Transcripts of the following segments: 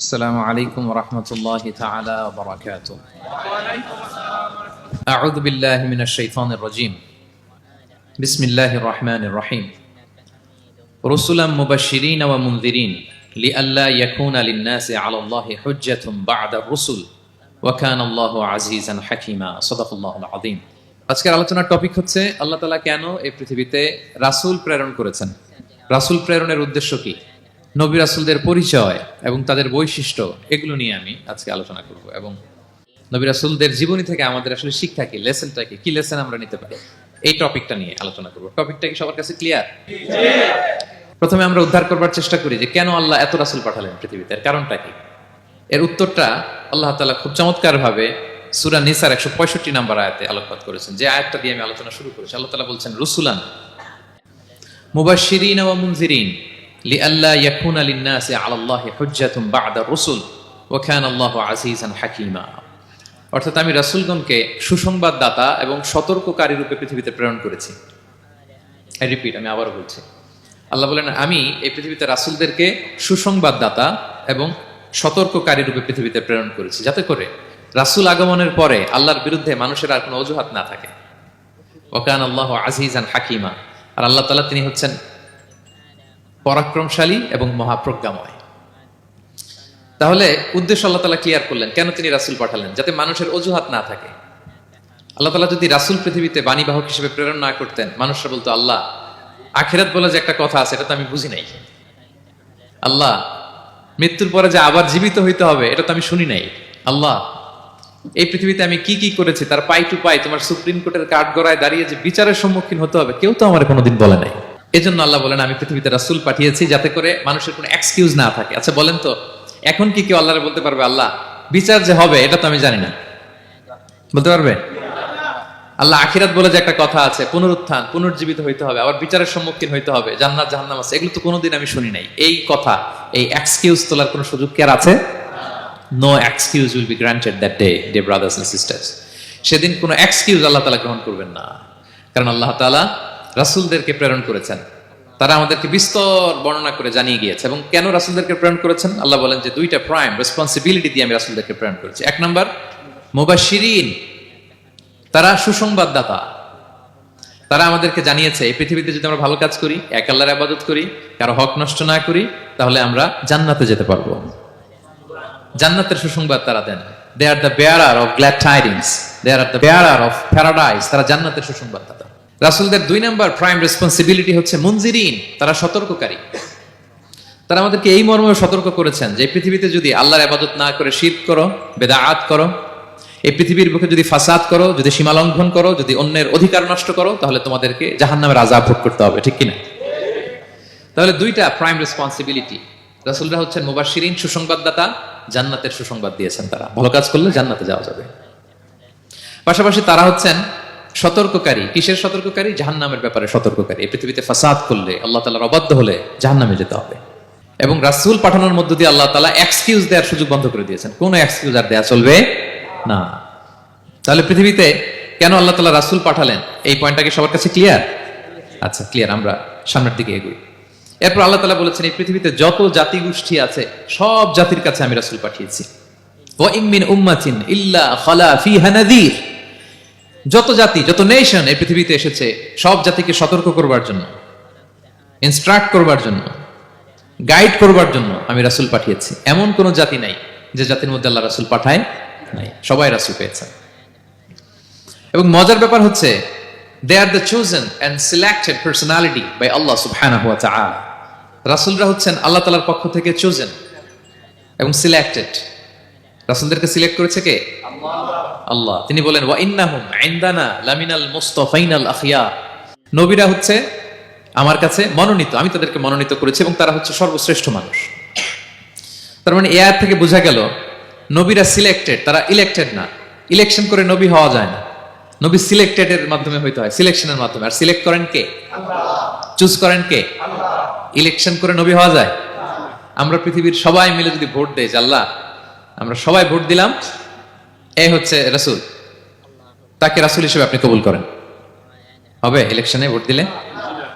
السلام عليكم ورحمة الله تعالى وبركاته أعوذ بالله من الشيطان الرجيم بسم الله الرحمن الرحيم رسلا مبشرين ومنذرين لئلا يكون للناس على الله حجة بعد الرسل وكان الله عزيزا حكيما صدق الله العظيم আজকের আলোচনার টপিক হচ্ছে আল্লাহ তালা কেন এই পৃথিবীতে রাসূল প্রেরণ করেছেন রাসূল প্রেরণের উদ্দেশ্য কি নবী রাসূলদের পরিচয় এবং তাদের বৈশিষ্ট্য, এগুলো নিয়ে আমি আজকে আলোচনা করব এবং নবী রাসূলদের জীবনী থেকে আমাদের আসলে শিক্ষা কি, লেসনটা কি কি লেসন আমরা নিতে পারি? এই টপিকটা নিয়ে আলোচনা করব। টপিকটা কি সবার কাছে ক্লিয়ার প্রথমে আমরা উদ্ধার করবার চেষ্টা করি যে কেন আল্লাহ এত রাসূল পাঠালেন পৃথিবীতে, এর কারণটা কি? এর উত্তরটা আল্লাহ তালা খুব চমৎকার ভাবে সূরা নিসার একশো পঁয়ষট্টি নাম্বার আয়াতে আলোকপাত করেছেন। যে আয়াতটা দিয়ে আমি আলোচনা শুরু করেছি, আল্লাহ তাআলা বলছেন, রুসুলান মুবাশশিরিন ওয়া মুনজিরিন। লিআল্লা ইয়াকুনা লিন-নাসি 'আলা আল্লাহি হুজ্জাতুন বা'দা রুসুল ওয়া কানা আল্লাহু আজিজান হাকীমা অর্থাৎ আমি রাসূলগণকে সুসংবাদদাতা এবং সতর্ককারী রূপে পৃথিবীতে প্রেরণ করেছি। রিপিট আমি আবারও বলছি। আল্লাহ বলেন, আমি এই পৃথিবীতে রাসূলদেরকে সুসংবাদদাতা এবং সতর্ককারী রূপে পৃথিবীতে প্রেরণ করেছি। যাতে করে রাসূল আগমনের পরে আল্লাহর বিরুদ্ধে মানুষের আর কোনো অজুহাত না থাকে। ওকান আল্লাহ আজিজান হাকিমা। আর আল্লাহ তালা তিনি হচ্ছেন পরাক্রমশালী এবং মহাপ্রজ্ঞাময়। তাহলে উদ্দেশ্য আল্লাহ তালা ক্লিয়ার করলেন, কেন তিনি রাসুল পাঠালেন? যাতে মানুষের অজুহাত না থাকে। আল্লাহ তালা যদি রাসূল পৃথিবীতে বাণীবাহক হিসেবে প্রেরণ না করতেন, মানুষরা বলতো, আল্লাহ, আখেরাত বলে যে একটা কথা আছে, এটা তো আমি বুঝি নাই। আল্লাহ, মৃত্যুর পরে যে আবার জীবিত হইতে হবে, এটা তো আমি শুনি নাই। আল্লাহ, এই পৃথিবীতে আমি কি কি করেছি, তার পাই টু পাই তোমার সুপ্রিম কোর্টের কাঠ গড়ায় দাঁড়িয়ে যে বিচারের সম্মুখীন হতে হবে, কেউ তো আমার কোনোদিন বলে নাই। এজন্য আল্লাহ বলেন, আমি পৃথিবীতে রাসূল পাঠিয়েছি যাতে করে মানুষের কোনো এক্সকিউজ না থাকে। আচ্ছা বলেন তো, এখন কি কেউ আল্লাহরে বলতে পারবে, আল্লাহ, বিচার যে হবে, এটা তো আমি জানি না। বলতে পারবে? আল্লাহ আখিরাত বলে যে একটা কথা আছে, পুনরুত্থান, পুনর্জীবিত হইতে হবে, আবার বিচারের সম্মুখীন হইতে হবে, জান্নাত, জাহান্নাম আছে। এগুলো তো কোনোদিন আমি শুনি নাই। এই কথা, এই এক্সকিউজ তোলার কোনো সুযোগ কি আর আছে? No excuse will be granted that day day brothers and sisters সেদিন কোনো এক্সকিউজ আল্লাহ তালা গ্রহণ করবেন না। কারণ আল্লাহ তালা রাসূলদেরকে প্রেরণ করেছেন। তারা আমাদেরকে বিস্তর বর্ণনা করে জানিয়ে গিয়েছে এবং কেন রাসূলদেরকে প্রেরণ করেছেন? আল্লাহ বলেন যে দুইটা প্রাইম রেসপন্সিবিলিটি দিয়ে আমি রাসুলদেরকে প্রেরণ করেছি। এক নম্বর, মুবাশশিরিন, তারা সুসংবাদদাতা। তারা আমাদেরকে জানিয়েছে, এই পৃথিবীতে যদি আমরা ভালো কাজ করি, এক আল্লাহর আবাদত করি, কারও হক নষ্ট না করি, তাহলে আমরা জান্নাতে যেতে পারব। জান্নাতের সুসংবাদ তারা দেন। They are the bearer of glad tidings they are the bearer of paradise তারা জান্নাতের সুসংবাদদাতা। রাসূলদের দুই নাম্বার প্রাইম রেসপন্সিবিলিটি হচ্ছে মুনজিরিন, তারা সতর্ককারী। তারা আমাদেরকে এই মর্মেও সতর্ক করেছেন যে পৃথিবীতে যদি আল্লাহর আবাদত না করে শীত করো, বেদাআত করো, এই পৃথিবীর বুকে যদি ফাসাদ করো, যদি সীমা লঙ্ঘন করো, যদি অন্যের অধিকার নষ্ট করো, তাহলে তোমাদেরকে জাহান্নামের আজাব ভোগ করতে হবে, ঠিক কিনা? তাহলে দুইটা প্রাইম রেসপন্সিবিলিটি রাসূলরা হচ্ছেন মুবাশশিরিন, সুসংবাদদাতা, জান্নাতের সুসংবাদ দিয়েছেন তারা। ভালো কাজ করলে জান্নাতে যাওয়া যাবে। পাশাপাশি তারা হচ্ছেন সতর্ককারী। কিসের সতর্ককারী? জাহান্নামের ব্যাপারে সতর্ককারী। এই পৃথিবীতে ফাসাদ করলে আল্লাহ তালার অবাধ্য হলে জাহান্নামে যেতে হবে। এবং রাসূল পাঠানোর মধ্য দিয়ে আল্লাহ তালা এক্সকিউজ দেওয়ার সুযোগ বন্ধ করে দিয়েছেন। কোনো এক্সকিউজ আর দেওয়া চলবে না। তাহলে পৃথিবীতে কেন আল্লাহ তালা রাসূল পাঠালেন? এই পয়েন্টটা কি সবার কাছে ক্লিয়ার আচ্ছা ক্লিয়ার আমরা সামনের দিকে এগোই। এরপর আল্লাহ তালা বলেছেন, এই পৃথিবীতে যত জাতি গোষ্ঠী আছে, সব জাতির কাছে আমি রাসূল পাঠিয়েছি। ও ইমিন উম্মাতিন ইল্লা খালা ফিহা নাযীর। যত জাতি, যত নেশন এই পৃথিবীতে এসেছে, সব জাতিকে সতর্ক করবার জন্য ইনস্ট্রাক্ট করবার জন্য গাইড করবার জন্য আমি রাসূল পাঠিয়েছি। এমন কোন জাতি নাই যে জাতির মধ্যে আল্লাহ রাসুল পাঠায় নাই। সবাই রাসূল পেয়েছেন এবং মজার ব্যাপার হচ্ছে they are the chosen and selected personality by Allah সুবহানাহু ওয়া তাআলা। রাসূলরা হচ্ছেন আল্লাহ তাআলার পক্ষ থেকে চোজেন এবং সিলেক্টেড রাসূলদেরকে সিলেক্ট করেছে কে? আল্লাহ। তিনি বলেন, ওয়া ইনদানা লামিনাল মুস্তাফাইনাল আখিয়া নবীরা হচ্ছে আমার কাছে মনোনীত, আমি তাদেরকে মনোনীত করেছি এবং তারা হচ্ছে সর্বশ্রেষ্ঠ মানুষ। তার মানে এ আয়াত থেকে বোঝা গেল, নবীরা সিলেক্টেড তারা ইলেক্টেড না। ইলেকশন করে নবী হওয়া যায় না। নবী সিলেক্টেড এর মাধ্যমে হইতে হয় সিলেকশনের মাধ্যমে। আর সিলেক্ট করেন কে? চুজ করেন কে? ইলেকশন করে নবী হওয়া যায়। আমরা পৃথিবীর সবাই মিলে যদি ভোট দেই, যে আল্লাহ, আমরা সবাই ভোট দিলাম এ হচ্ছে রাসুল। তাকে রাসূল হিসেবে আপনি কবুল করেন। হবে? ইলেকশনে ভোট দিলে?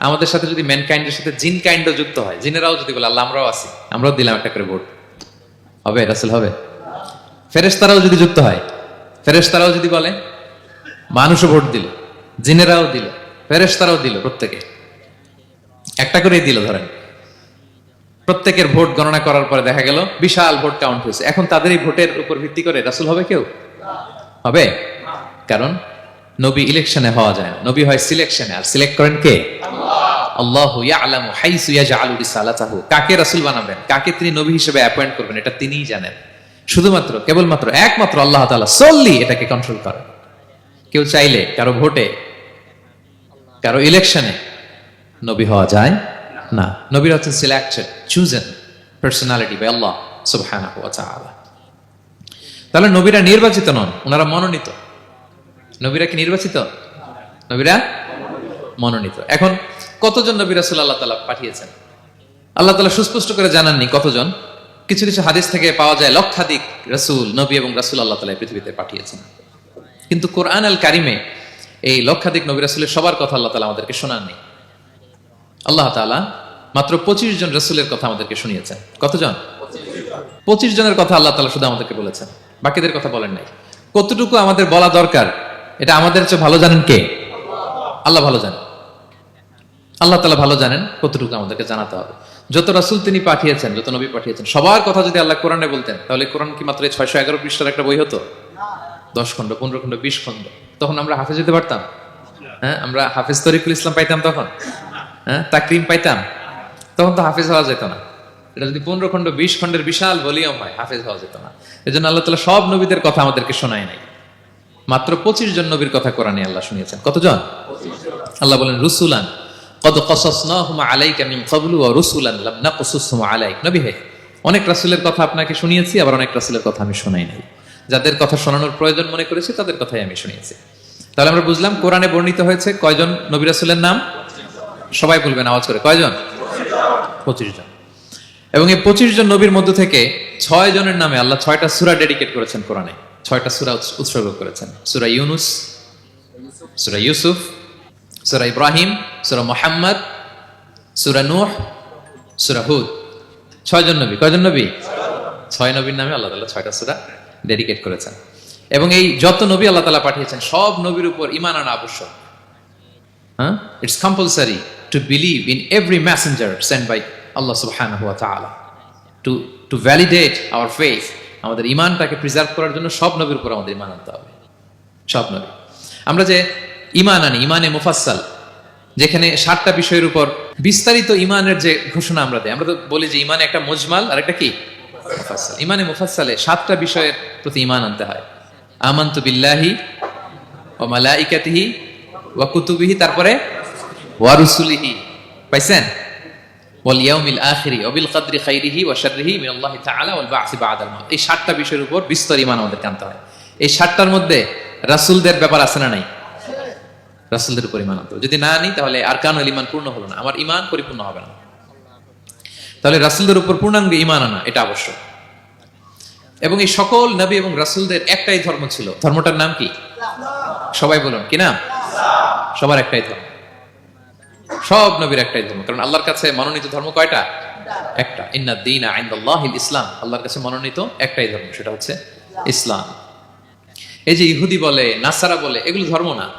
আমাদের সাথে যদি ম্যান কাইন্ডের সাথে জিন কাইন্ডও যুক্ত হয়, জিনেরাও যদি বলে, আল্লাহ, আমরাও আছি। আমরাও দিলাম একটা করে ভোট। হবে? রাসুল হবে? ফেরেশতারাও যদি যুক্ত হয়, ফেরেশতারাও যদি বলে, মানুষও ভোট দিল, জিনেরাও দিল, ফেরেশতারাও দিল প্রত্যেকে। একটা করেই দিল ধরেন। প্রত্যেকের ভোট গণনা করার পরে দেখা গেল বিশাল ভোট কাউন্ট হয়েছে। এখন তাদের এই ভোটের উপর ভিত্তি করে রাসুল হবে কেউ? হবে? কারণ নবী ইলেকশনে হওয়া যায় না। নবী হয় সিলেকশনে আর সিলেক্ট করেন কে? আল্লাহ ইয়ালামু হাইসু ইয়াজআলু রিসালাতাহু। কাকে রাসূল বানাবেন? কাকে তিনি নবী হিসেবে অ্যাপয়েন্ট করবেন? এটা তিনিই জানেন। শুধুমাত্র, কেবলমাত্র, একমাত্র আল্লাহ তাআলা solely এটাকে কন্ট্রোল করেন। কেউ চাইলে কারও ভোটে, কারও ইলেকশনে নবী হওয়া যায় না। নবীর হচ্ছেন selected chosen personality by Allah সুবহানাহু ওয়া তাআলা। তাহলে নবীরা নির্বাচিত নন, ওনারা মনোনীত। নবীরা কি নির্বাচিত? নবীরা মনোনীত। এখন কতজন নবী রাসূল আল্লাহ তাআলা পাঠিয়েছেন? আল্লাহ তাআলা সুস্পষ্ট করে জানাননি কতজন। কিছু কিছু হাদিস থেকে পাওয়া যায় লক্ষাধিক রাসূল, নবী এবং রাসূল আল্লাহ তাআলা পৃথিবীতে পাঠিয়েছেন। কিন্তু কোরআন আল কারিমে এই লক্ষাধিক নবী রাসূলের সবার কথা আল্লাহ তাআলা আমাদেরকে শোনাননি। আল্লাহ তাআলা মাত্র পঁচিশ জন রসুলের কথা আমাদেরকে শুনিয়েছেন। কতজন? পঁচিশ জনের কথা আল্লাহ তাআলা শুধু আমাদেরকে বলেছেন। বাকিদের কথা বলেন নাই। কতটুকু আমাদের বলা দরকার? এটা আমাদের চেয়ে ভালো জানেন কে? আল্লাহ ভালো জানেন। আল্লাহ তালা ভালো জানেন, কতটুকু আমাদেরকে জানাতে হবে। যত রাসুল তিনি পাঠিয়েছেন, যত নবী পাঠিয়েছেন, সবার কথা যদি আল্লাহ কোরআনে বলতেন, তাহলে কোরআন কি মাত্র ছয়শো এগারো পৃষ্ঠার একটা বই হতো? দশ খণ্ড, পনেরো খণ্ড, বিশ খণ্ড। তখন আমরা হাফেজ যেতে পারতাম? হ্যাঁ আমরা হাফেজ তরিকুল ইসলাম পাইতাম তখন। হ্যাঁ? তাকরিম পাইতাম। তখন তো হাফেজ হওয়া যেত না। এটা যদি পনেরো খণ্ড, বিশ খণ্ডের বিশাল ভলিউম হয়, হাফেজ হওয়া যেত না। এই জন্য আল্লাহ তালা সব নবীদের কথা আমাদেরকে শোনায় নাই। মাত্র পঁচিশ জন নবীর কথা কোরআনে আল্লাহ শুনিয়েছেন। কতজন? আল্লাহ বলেন, রুসুলান কদ কসসনাহুম আলাইকা মিন ক্বাবলু ওয়া রুসুলান লাম নাকসুসহুম অনেক রাসূলের কথা আপনাকে শুনিয়েছি, আবার অনেক রাসূলের কথা আমি শোনাই নাই। যাদের কথা শোনানোর প্রয়োজন মনে করেছি, তাদের কথাই আমি শুনিয়েছি। তাহলে আমরা বুঝলাম কোরআনে বর্ণিত হয়েছে কয়জন নবী রাসূলের নাম? সবাই বলবেন আওয়াজ করে। কয়জন? পঁচিশ জন। এবং এই পঁচিশ জন নবীর মধ্য থেকে ছয় জনের নামে আল্লাহ ছয়টা সুরা ডেডিকেট করেছেন কোরআনে। ছয়টা সুরা উৎসর্গ করেছেন। সুরা ইউনুস, সুরা ইউসুফ, সুরা ইব্রাহিম, সুরা মোহাম্মদ, সুরা নূহ, সুরা হুদ। ছয়জন নবী। কয়জন নবী? ছয় নবীর নামে আল্লাহ তাআলা ছয়টা সুরা ডেডিকেট করেছেন। এবং এই যত নবী আল্লাহ তাআলা পাঠিয়েছেন, সব নবীর উপর ইমান আনা আবশ্যক। হ্যাঁ? It's compulsory to believe in every messenger send by Allah সুবহানাহু ওয়া তাআলা to to validate our faith আমাদের ইমানটাকে প্রিজার্ভ করার জন্য সব নবীর উপর আমাদের ইমান আনতে হবে। সব নবী। আমরা যে ইমান আনি ইমানে মুফাসসাল, যেখানে সাতটা বিষয়ের উপর বিস্তারিত ইমানের যে ঘোষণা আমরা দেই, আমরা তো বলি যে ইমানে একটা মজমাল, আর একটা কি? মুফাসসাল। ইমানে মুফাসসালে সাতটা বিষয়ের প্রতি ইমান আনতে হয়। আমান্তু বিল্লাহি ও মালাইকাতিহি ওয়া কুতুবিহি, তারপরে ওয়া রুসুলিহি, পাইছেন? ওয়াল ইয়াউমিল আখিরি, ওয়া বিল কদরি খাইরিহি ওয়া শাররিহি মিন এই সাতটা বিষয়ের উপর বিস্তর আমাদের হয়। এই সাতটার মধ্যে ব্যাপার আছে না নাই? যদি না তাহলে আর পূর্ণ না। আমার পরিপূর্ণ হবে না। তাহলে রাসূলদের উপর পূর্ণাঙ্গ ইমান আনা, এটা আবশ্যক। এবং এই সকল নবী এবং রাসূলদের একটাই ধর্ম ছিল। ধর্মটার নাম কি? সবাই বলুন, কি নাম? সবার একটাই ধর্ম। সব নবীর একটাই ধর্ম। কারণ আল্লাহর কাছে মনোনীত ধর্ম কয়টা? একটা। ইন্না দিন ইসলাম। আল্লাহর কাছে মনোনীত একটাই ধর্ম, সেটা হচ্ছে ইসলাম। এই যে ইহুদি বলে, নাসারা বলে, এগুলো ধর্ম না।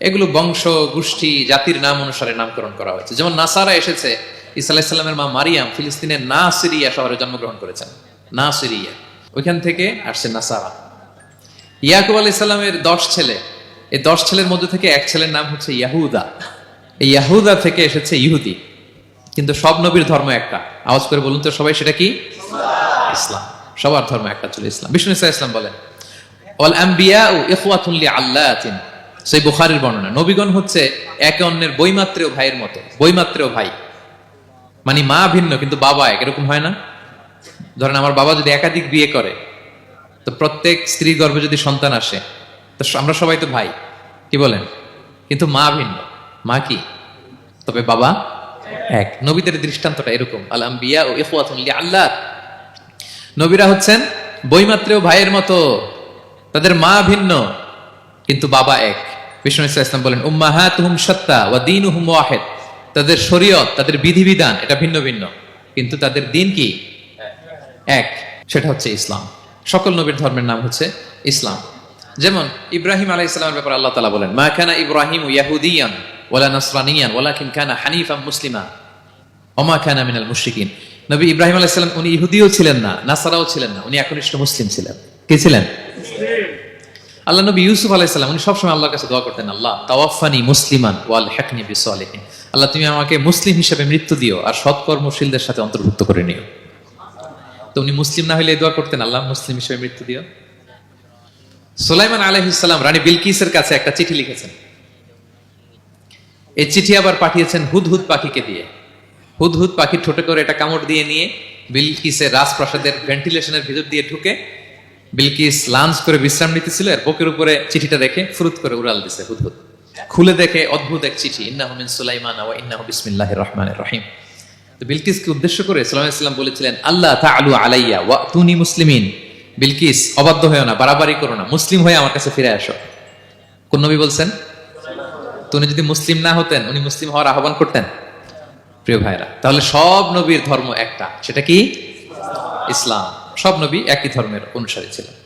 এগুলো বংশ, গোষ্ঠী, জাতির নাম অনুসারে নামকরণ করা হয়েছে। যেমন নাসারা এসেছে ইসা আলাইসাল্লামের মা মারিয়াম ফিলিস্তিনের না সিরিয়া শহরে জন্মগ্রহণ করেছেন। না সিরিয়া ওইখান থেকে আসছে নাসারা। ইয়াকুব আলাইহিস সালামের দশ ছেলে। এই দশ ছেলের মধ্যে থেকে এক ছেলের নাম হচ্ছে ইয়াহুদা। এই ইয়াহুদা থেকে এসেছে ইহুদি। কিন্তু সব নবীর ধর্ম একটা। আওয়াজ করে বলুন তো সবাই, সেটা কি? ইসলাম। সবার ধর্ম একটা ছিল ইসলাম। বিষ্ণু ইসা ইসলাম বলেন অল আম্বিয়া ও আল্লাহ লিআল্লাতিন। সেই বুখারীর বর্ণনা। নবীগণ হচ্ছে একে অন্যের বইমাত্রেও ভাইয়ের মতো। বইমাত্রেও ভাই। মানে মা ভিন্ন, কিন্তু বাবা এক। এরকম হয় না? ধরেন আমার বাবা যদি একাধিক বিয়ে করে, তো প্রত্যেক স্ত্রী গর্ভে যদি সন্তান আসে, তো আমরা সবাই তো ভাই। কি বলেন? কিন্তু মা ভিন্ন। মা কি? তবে বাবা? এক। নবীদের দৃষ্টান্তটা এরকম। আলাম বিয়া ও ইখওয়াতুন আল্লাহ নবীরা হচ্ছেন বইমাত্রেও ভাইয়ের মতো। তাদের মা ভিন্ন কিন্তু বাবা এক। বিষ্ণু ইসলাম বলেন সত্তা ওয়া দিন হুম ওয়াহেদ। তাদের শরীয়ত তাদের বিধিবিধান এটা ভিন্ন ভিন্ন। কিন্তু তাদের দিন কি? এক। সেটা হচ্ছে ইসলাম। সকল নবীর ধর্মের নাম হচ্ছে ইসলাম। যেমন ইব্রাহিম আলাই ইসলামের ব্যাপারে আল্লাহ তালা বলেন মা খানা ইব্রাহিম ইয়াহুদিয়ান। নবী ইব্রাহিম আলাইহিস উনি ইহুদিও ছিলেন না, নাসারাও ছিলেন না, উনি একনিষ্ঠ মুসলিম ছিলেন। কে ছিলেন? আল্লাহ নবী ইউসুফ আলাইহিস উনি সবসময় আল্লাহর কাছে দোয়া করতেন, আল্লাহ তাওয়াফানি মুসলিমান ওয়াল আল্লাহ, তুমি আমাকে মুসলিম হিসেবে মৃত্যু দিও আর সৎকর্মশীলদের সাথে অন্তর্ভুক্ত করে নিও। তো উনি মুসলিম না হলে দোয়া করতেন, আল্লাহ, মুসলিম হিসেবে মৃত্যু দিও। সুলাইমান আলহিসাল্লাম রানী বিলকিসের কাছে একটা চিঠি লিখেছেন। এই চিঠি আবার পাঠিয়েছেন হুদহুদ পাখিকে দিয়ে। হুদহুদ পাখি ঠোঁটে করে এটা কামড় দিয়ে নিয়ে বিলকিসের রাজপ্রাসাদের ভেন্টিলেশনের ভিতর দিয়ে ঢুকে বিলকিস লাঞ্চ করে বিশ্রাম নিতেছিল আর বুকের উপরে চিঠিটা রেখে ফুরুত করে উড়াল দিছে হুদহুদ। খুলে দেখে অদ্ভুত এক চিঠি, ইন্নাহু মিন সুলাইমান ওয়া ইন্নাহু বিসমিল্লাহির রহমানির রহিম। তো বিলকিসকে উদ্দেশ্য করে আলাইহি সাল্লাম বলেছিলেন আল্লাহ তাআলু আলাইয়া ওয়া তুনি মুসলিমিন। বিলকিস, অবাধ্য হয়েও না, বাড়াবাড়ি করো না, মুসলিম হয়ে আমার কাছে ফিরে আসো। কোন নবী বলছেন তো উনি যদি মুসলিম না হতেন, উনি মুসলিম হওয়ার আহ্বান করতেন? প্রিয় ভাইরা তাহলে সব নবীর ধর্ম একটা, সেটা কি? ইসলাম। সব নবী একই ধর্মের অনুসারী ছিলেন।